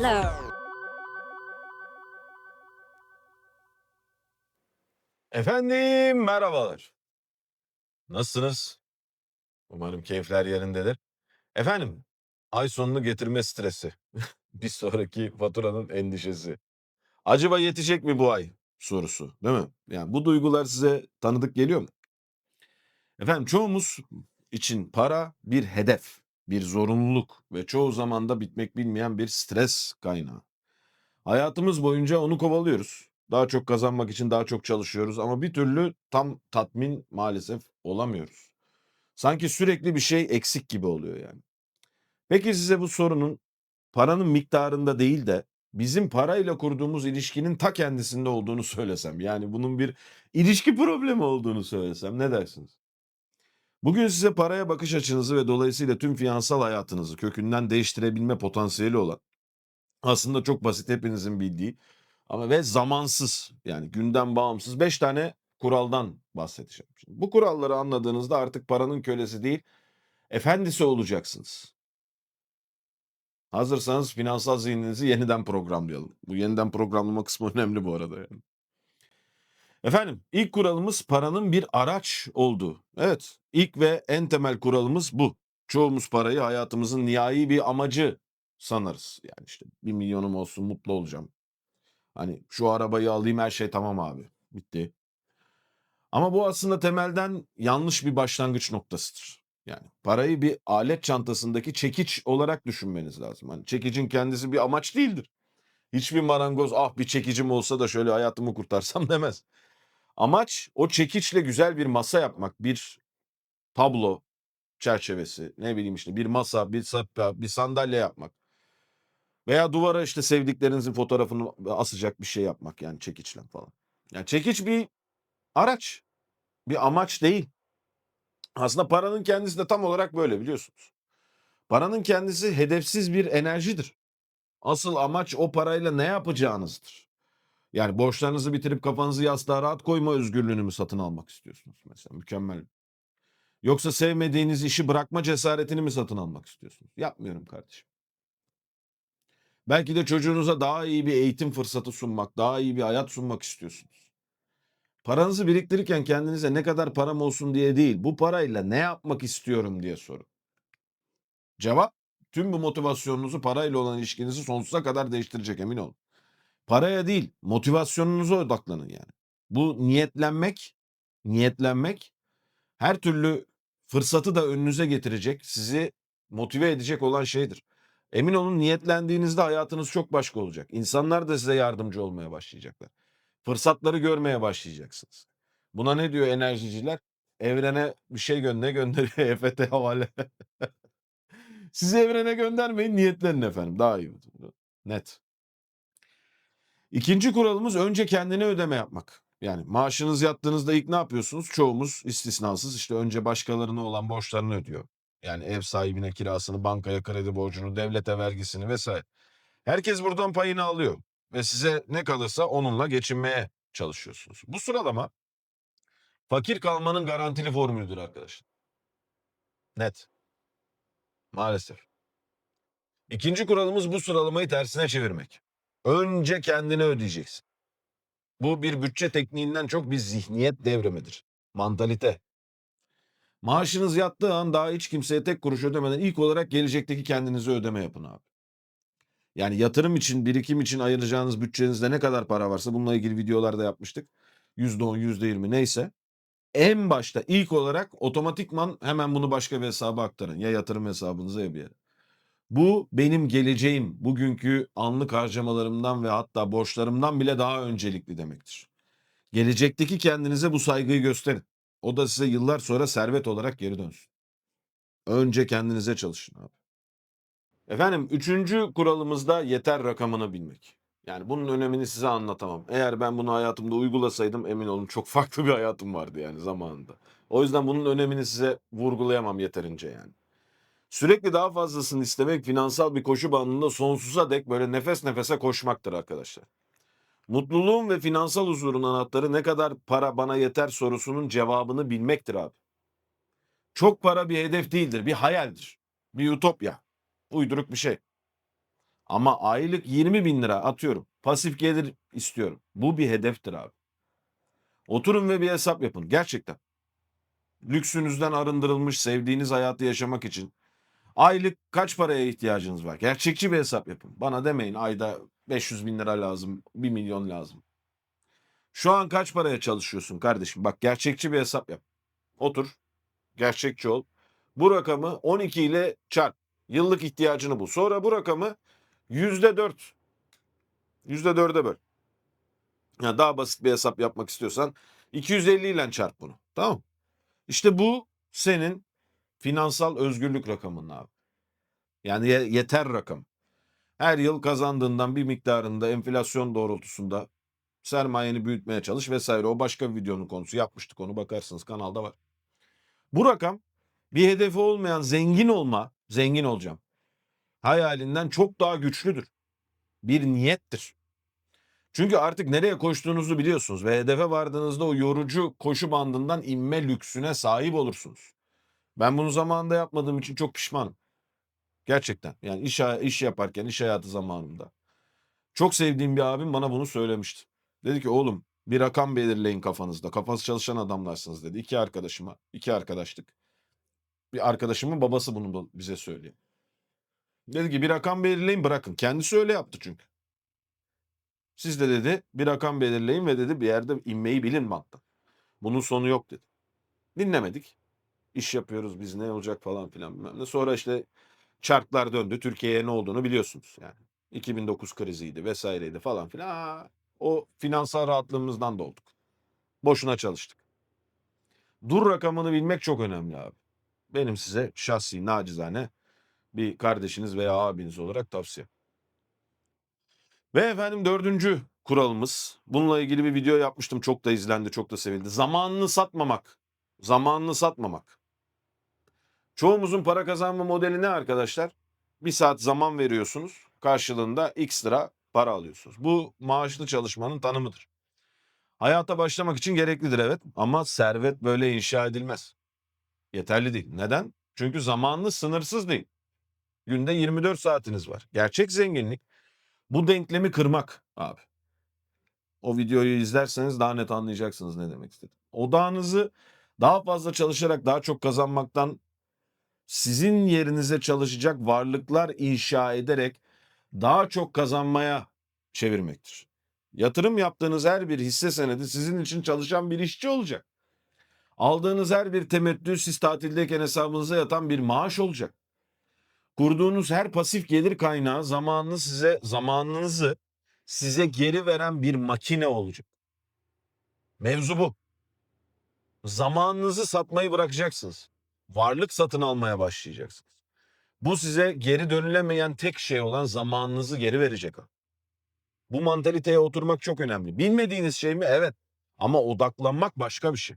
Hello. Efendim merhabalar. Nasılsınız? Umarım keyifler yerindedir. Efendim, ay sonunu getirme stresi. Bir sonraki faturanın endişesi. Acaba yetecek mi bu ay sorusu, değil mi? Yani bu duygular size tanıdık geliyor mu? Efendim çoğumuz için para bir hedef, bir zorunluluk ve çoğu zaman da bitmek bilmeyen bir stres kaynağı. Hayatımız boyunca onu kovalıyoruz. Daha çok kazanmak için daha çok çalışıyoruz ama bir türlü tam tatmin maalesef olamıyoruz. Sanki sürekli bir şey eksik gibi oluyor yani. Peki size bu sorunun paranın miktarında değil de bizim parayla kurduğumuz ilişkinin ta kendisinde olduğunu söylesem. Yani bunun bir ilişki problemi olduğunu söylesem ne dersiniz? Bugün size paraya bakış açınızı ve dolayısıyla tüm finansal hayatınızı kökünden değiştirebilme potansiyeli olan aslında çok basit hepinizin bildiği ama ve zamansız yani günden bağımsız 5 tane kuraldan bahsedeceğim. Şimdi bu kuralları anladığınızda artık paranın kölesi değil efendisi olacaksınız. Hazırsanız finansal zihninizi yeniden programlayalım. Bu yeniden programlama kısmı önemli bu arada yani. Efendim ilk kuralımız paranın bir araç olduğu. Evet ilk ve en temel kuralımız bu. Çoğumuz parayı hayatımızın nihai bir amacı sanarız. Yani işte bir milyonum olsun mutlu olacağım. Hani şu arabayı alayım her şey tamam abi. Bitti. Ama bu aslında temelden yanlış bir başlangıç noktasıdır. Yani parayı bir alet çantasındaki çekiç olarak düşünmeniz lazım. Hani çekicin kendisi bir amaç değildir. Hiçbir marangoz ah bir çekicim olsa da şöyle hayatımı kurtarsam demez. Amaç o çekiçle güzel bir masa yapmak, bir tablo çerçevesi, ne bileyim işte bir masa, bir sehpa, bir sandalye yapmak. Veya duvara işte sevdiklerinizin fotoğrafını asacak bir şey yapmak yani çekiçle falan. Yani çekiç bir araç, bir amaç değil. Aslında paranın kendisi de tam olarak böyle biliyorsunuz. Paranın kendisi hedefsiz bir enerjidir. Asıl amaç o parayla ne yapacağınızdır. Yani borçlarınızı bitirip kafanızı yastığa rahat koyma özgürlüğünü mü satın almak istiyorsunuz mesela? Mükemmel. Yoksa sevmediğiniz işi bırakma cesaretini mi satın almak istiyorsunuz? Yapmıyorum kardeşim. Belki de çocuğunuza daha iyi bir eğitim fırsatı sunmak, daha iyi bir hayat sunmak istiyorsunuz. Paranızı biriktirirken kendinize ne kadar param olsun diye değil, bu parayla ne yapmak istiyorum diye sorun. Cevap, tüm bu motivasyonunuzu parayla olan ilişkinizi sonsuza kadar değiştirecek emin olun. Paraya değil, motivasyonunuza odaklanın yani. Bu niyetlenmek, niyetlenmek her türlü fırsatı da önünüze getirecek, sizi motive edecek olan şeydir. Emin olun niyetlendiğinizde hayatınız çok başka olacak. İnsanlar da size yardımcı olmaya başlayacaklar. Fırsatları görmeye başlayacaksınız. Buna ne diyor enerjiciler? Evrene bir şey gönder gönderiyor EFT havale. Sizi evrene göndermeyin niyetlenin efendim. Daha iyi. Net. İkinci kuralımız önce kendine ödeme yapmak. Yani maaşınız yattığınızda ilk ne yapıyorsunuz? Çoğumuz istisnasız işte önce başkalarına olan borçlarını ödüyor. Yani ev sahibine kirasını, bankaya kredi borcunu, devlete vergisini vesaire. Herkes buradan payını alıyor ve size ne kalırsa onunla geçinmeye çalışıyorsunuz. Bu sıralama fakir kalmanın garantili formülüdür arkadaşlar. Net. Maalesef. İkinci kuralımız bu sıralamayı tersine çevirmek. Önce kendine ödeyeceksin. Bu bir bütçe tekniğinden çok bir zihniyet devrimidir. Mantalite. Maaşınız yattığı an daha hiç kimseye tek kuruş ödemeden ilk olarak gelecekteki kendinize ödeme yapın abi. Yani yatırım için, birikim için ayıracağınız bütçenizde ne kadar para varsa bununla ilgili videolarda yapmıştık. %10, %20 neyse. En başta ilk olarak otomatikman hemen bunu başka bir hesaba aktarın. Ya yatırım hesabınıza ya bir yere. Bu benim geleceğim, bugünkü anlık harcamalarımdan ve hatta borçlarımdan bile daha öncelikli demektir. Gelecekteki kendinize bu saygıyı gösterin. O da size yıllar sonra servet olarak geri dönsün. Önce kendinize çalışın abi. Efendim üçüncü kuralımız da yeter rakamını bilmek. Yani bunun önemini size anlatamam. Eğer ben bunu hayatımda uygulasaydım emin olun çok farklı bir hayatım vardı yani zamanında. O yüzden bunun önemini size vurgulayamam yeterince yani. Sürekli daha fazlasını istemek finansal bir koşu bandında sonsuza dek böyle nefes nefese koşmaktır arkadaşlar. Mutluluğun ve finansal huzurun anahtarı ne kadar para bana yeter sorusunun cevabını bilmektir abi. Çok para bir hedef değildir, bir hayaldir. Bir ütopya. Uyduruk bir şey. Ama aylık 20 bin lira atıyorum. Pasif gelir istiyorum. Bu bir hedeftir abi. Oturun ve bir hesap yapın. Gerçekten. Lüksünüzden arındırılmış sevdiğiniz hayatı yaşamak için aylık kaç paraya ihtiyacınız var? Gerçekçi bir hesap yapın. Bana demeyin ayda 500 bin lira lazım, 1 milyon lazım. Şu an kaç paraya çalışıyorsun kardeşim? Bak gerçekçi bir hesap yap. Otur. Gerçekçi ol. Bu rakamı 12 ile çarp. Yıllık ihtiyacını bul. Sonra bu rakamı yüzde dört. Yüzde dörde böl. Ya daha basit bir hesap yapmak istiyorsan 250 ile çarp bunu. Tamam İşte bu senin finansal özgürlük rakamın abi. Yani ye- yeter rakam. Her yıl kazandığından bir miktarında enflasyon doğrultusunda sermayeni büyütmeye çalış vesaire. O başka bir videonun konusu. Yapmıştık onu bakarsınız kanalda var. Bu rakam bir hedefi olmayan zengin olma, zengin olacağım. Hayalinden çok daha güçlüdür. Bir niyettir. Çünkü artık nereye koştuğunuzu biliyorsunuz ve hedefe vardığınızda o yorucu koşu bandından inme lüksüne sahip olursunuz. Ben bunu zamanında yapmadığım için çok pişmanım. Gerçekten. Yani iş, iş yaparken, iş hayatı zamanında. Çok sevdiğim bir abim bana bunu söylemişti. Dedi ki oğlum bir rakam belirleyin kafanızda. Kafası çalışan adamlarsınız dedi. İki arkadaşıma, iki arkadaştık. Bir arkadaşımın babası bunu bize söylüyor. Dedi ki bir rakam belirleyin bırakın. Kendisi öyle yaptı çünkü. Siz de dedi bir rakam belirleyin ve dedi bir yerde inmeyi bilin banttan. Bunun sonu yok dedi. Dinlemedik. İş yapıyoruz biz ne olacak falan filan bilmem ne. Sonra işte çarklar döndü. Türkiye'ye ne olduğunu biliyorsunuz yani. 2009 kriziydi vesaireydi falan filan. Aa, o finansal rahatlığımızdan da olduk. Boşuna çalıştık. Dur rakamını bilmek çok önemli abi. Benim size şahsi nacizane bir kardeşiniz veya abiniz olarak tavsiye. Ve efendim dördüncü kuralımız. Bununla ilgili bir video yapmıştım. Çok da izlendi, çok da sevildi. Zamanını satmamak. Zamanını satmamak. Çoğumuzun para kazanma modeli ne arkadaşlar? Bir saat zaman veriyorsunuz. Karşılığında x lira para alıyorsunuz. Bu maaşlı çalışmanın tanımıdır. Hayata başlamak için gereklidir evet ama servet böyle inşa edilmez. Yeterli değil. Neden? Çünkü zamanınız sınırsız değil. Günde 24 saatiniz var. Gerçek zenginlik bu denklemi kırmak abi. O videoyu izlerseniz daha net anlayacaksınız ne demek istedim. Odağınızı daha fazla çalışarak daha çok kazanmaktan sizin yerinize çalışacak varlıklar inşa ederek daha çok kazanmaya çevirmektir. Yatırım yaptığınız her bir hisse senedi sizin için çalışan bir işçi olacak. Aldığınız her bir temettü siz tatildeyken hesabınıza yatan bir maaş olacak. Kurduğunuz her pasif gelir kaynağı zamanını size zamanınızı size geri veren bir makine olacak. Mevzu bu. Zamanınızı satmayı bırakacaksınız. Varlık satın almaya başlayacaksınız. Bu size geri dönülemeyen tek şey olan zamanınızı geri verecek. Bu mantaliteye oturmak çok önemli. Bilmediğiniz şey mi? Evet. Ama odaklanmak başka bir şey.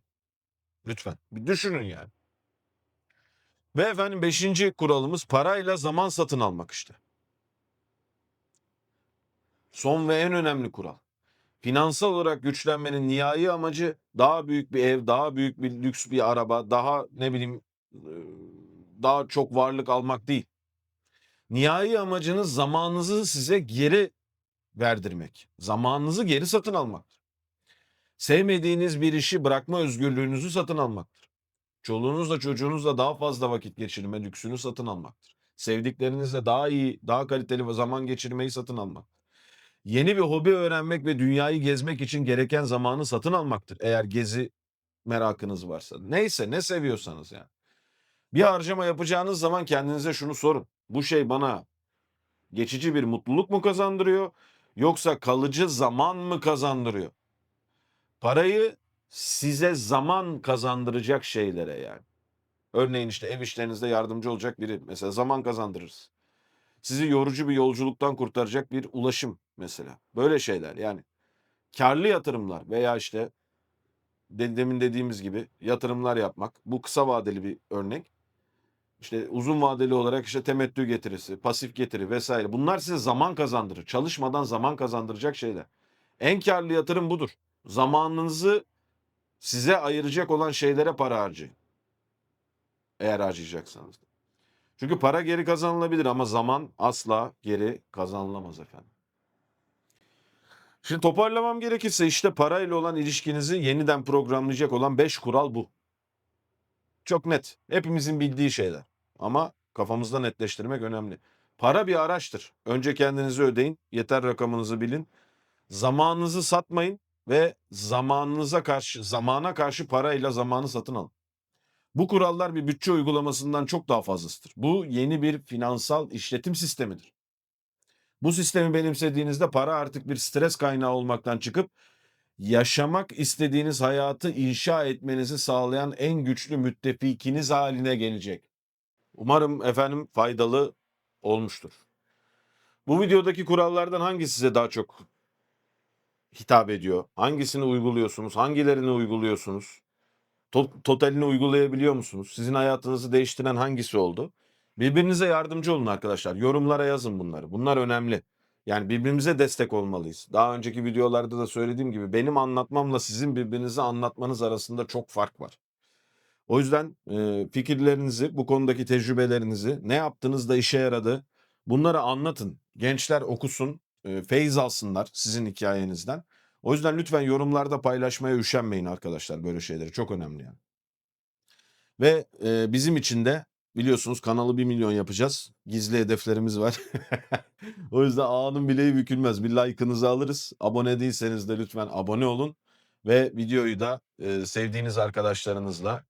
Lütfen bir düşünün yani. Ve efendim beşinci kuralımız parayla zaman satın almak işte. Son ve en önemli kural. Finansal olarak güçlenmenin nihai amacı daha büyük bir ev, daha büyük bir lüks bir araba, daha ne bileyim daha çok varlık almak değil. Nihai amacınız zamanınızı size geri verdirmek. Zamanınızı geri satın almaktır. Sevmediğiniz bir işi bırakma özgürlüğünüzü satın almaktır. Çoluğunuzla çocuğunuzla daha fazla vakit geçirme lüksünü satın almaktır. Sevdiklerinizle daha iyi, daha kaliteli zaman geçirmeyi satın almaktır. Yeni bir hobi öğrenmek ve dünyayı gezmek için gereken zamanı satın almaktır. Eğer gezi merakınız varsa. Neyse ne seviyorsanız yani. Bir harcama yapacağınız zaman kendinize şunu sorun. Bu şey bana geçici bir mutluluk mu kazandırıyor yoksa kalıcı zaman mı kazandırıyor? Parayı size zaman kazandıracak şeylere yani. Örneğin işte ev işlerinizde yardımcı olacak biri mesela zaman kazandırırız. Sizi yorucu bir yolculuktan kurtaracak bir ulaşım mesela. Böyle şeyler yani. Karlı yatırımlar veya işte demin dediğimiz gibi yatırımlar yapmak. Bu kısa vadeli bir örnek. İşte uzun vadeli olarak işte temettü getirisi, pasif getiri vesaire. Bunlar size zaman kazandırır. Çalışmadan zaman kazandıracak şeyler. En karlı yatırım budur. Zamanınızı size ayıracak olan şeylere para harcayın. Eğer harcayacaksanız. Çünkü para geri kazanılabilir ama zaman asla geri kazanılamaz efendim. Şimdi toparlamam gerekirse işte parayla olan ilişkinizi yeniden programlayacak olan 5 kural bu. Çok net. Hepimizin bildiği şeyler. Ama kafamızda netleştirmek önemli. Para bir araçtır. Önce kendinizi ödeyin. Yeter rakamınızı bilin. Zamanınızı satmayın ve zamanınıza karşı zamana karşı parayla zamanı satın alın. Bu kurallar bir bütçe uygulamasından çok daha fazlasıdır. Bu yeni bir finansal işletim sistemidir. Bu sistemi benimsediğinizde para artık bir stres kaynağı olmaktan çıkıp yaşamak istediğiniz hayatı inşa etmenizi sağlayan en güçlü müttefikiniz haline gelecek. Umarım efendim faydalı olmuştur. Bu videodaki kurallardan hangisi size daha çok hitap ediyor? Hangisini uyguluyorsunuz? Hangilerini uyguluyorsunuz? To- totalini uygulayabiliyor musunuz? Sizin hayatınızı değiştiren hangisi oldu? Birbirinize yardımcı olun arkadaşlar. Yorumlara yazın bunları. Bunlar önemli. Yani birbirimize destek olmalıyız. Daha önceki videolarda da söylediğim gibi benim anlatmamla sizin birbirinize anlatmanız arasında çok fark var. O yüzden e, fikirlerinizi, bu konudaki tecrübelerinizi, ne yaptığınızda işe yaradı, bunları anlatın. Gençler okusun, e, feyiz alsınlar sizin hikayenizden. O yüzden lütfen yorumlarda paylaşmaya üşenmeyin arkadaşlar böyle şeyleri. Çok önemli yani. Ve e, bizim için de biliyorsunuz kanalı 1 milyon yapacağız. Gizli hedeflerimiz var. o yüzden ağanın bileği bükülmez. Bir like'ınızı alırız. Abone değilseniz de lütfen abone olun. Ve videoyu da e, sevdiğiniz arkadaşlarınızla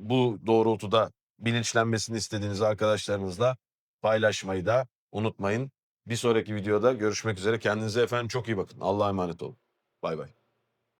bu doğrultuda bilinçlenmesini istediğiniz arkadaşlarınızla paylaşmayı da unutmayın. Bir sonraki videoda görüşmek üzere. Kendinize efendim çok iyi bakın. Allah'a emanet olun. Bay bay.